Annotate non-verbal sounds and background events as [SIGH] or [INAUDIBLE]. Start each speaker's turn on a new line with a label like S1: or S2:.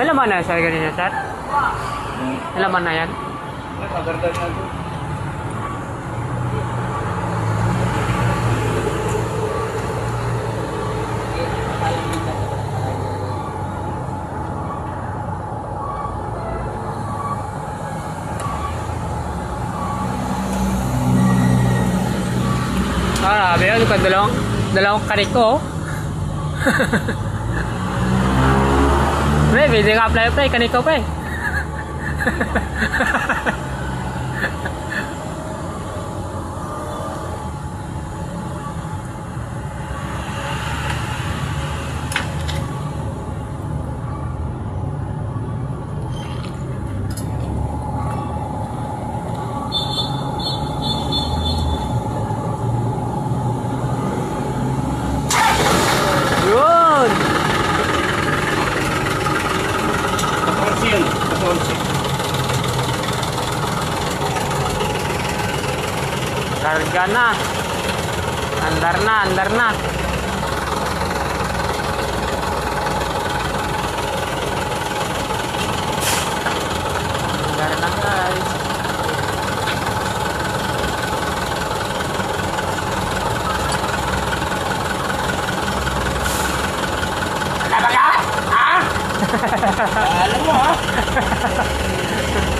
S1: May laman na sir ganyan sir? May laman na yan? Ah, grabe, ano ka dalawang, dalawang kariko. [LAUGHS] ไปเจอกับแล้วไปกันอีกเ้าไป
S2: kunci
S1: andar Andarna Andarna na guys [LAUGHS]
S2: Alam mo ha? Ah. [LAUGHS]